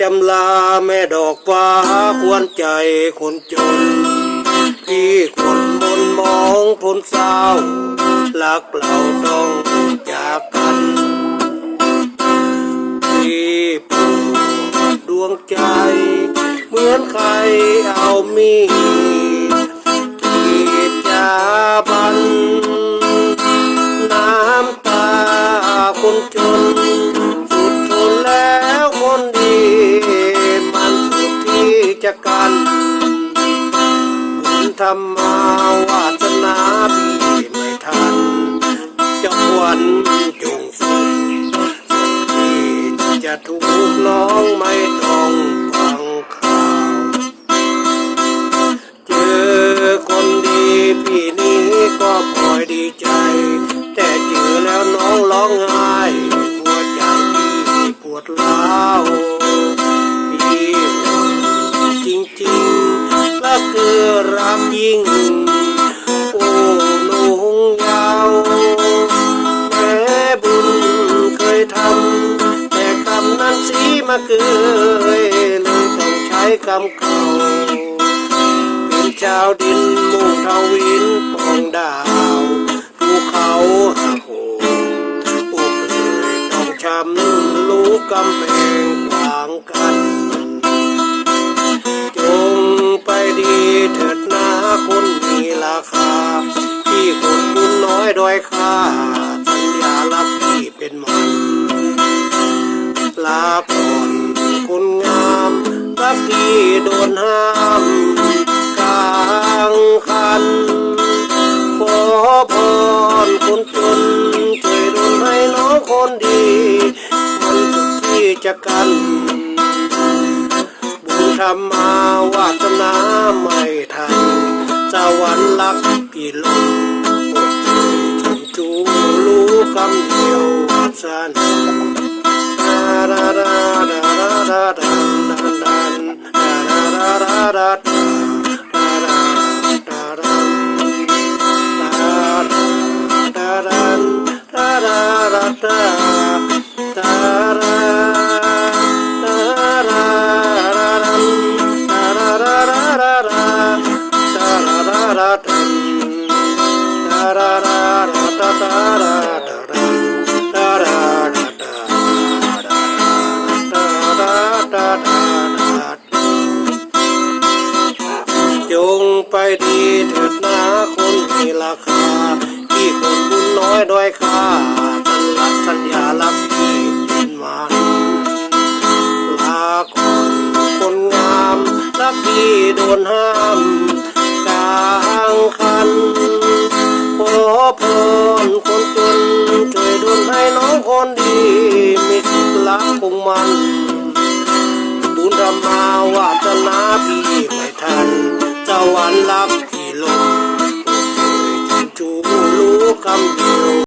จำลาแม่ดอกฟ้าควรใจคนจน พี่คนมนมองพนเศร้ารักเราต้องจากกันที่ปวดดวงใจ เหมือนใครเอามีดปีจาบัน น้ำตาคนจน ทำมาวาสนาพี่ไม่ทันจะควันจงสุขที่จะถูกน้องไม่ต้องฟังข่าว เจอคนดีพี่นี้ก็คอยดีใจ แต่เจอแล้วน้องร้องไห้หัวใจพี่ปวดร้า ใช้กรรมเก่าเป็นชาวดินมุ่งทวินปองดาวภูเขาหักโหมอุกเลยต้องช้ำลูกกำแพงขวางกัน จงไปดีเถิดนาคนมีราคา ที่คนบุญน้อยด้อยค่าสัญญารับพี่เป็นมันลาก่อน ที่โดนห้ามกลางคัน ขอพรคนจนช่วยดลให้น้องคนดี มันสุดที่จะกันบุญธรรมาวาสนาไม่ทันสวรรค์รักพี่ลมอดใจชมจูรู้คำเดียวสั้น จ ดีเถิดนาคนมีราคาที่คนบุญน้อยด้อยค่าสัญลักษณ์สัญญาลักที่เป็นมันลาก่อนคนงามรักที่โดนห้ามกลางคันขอพรคนจนช่วยดลให้น้องคนดีมีสุขลักคงมันบุญธรรมาวาสนาพี่ไม่ทัน วรรค์รักที่ลงโปรดเอ่ยชินชูรู้คำเดียว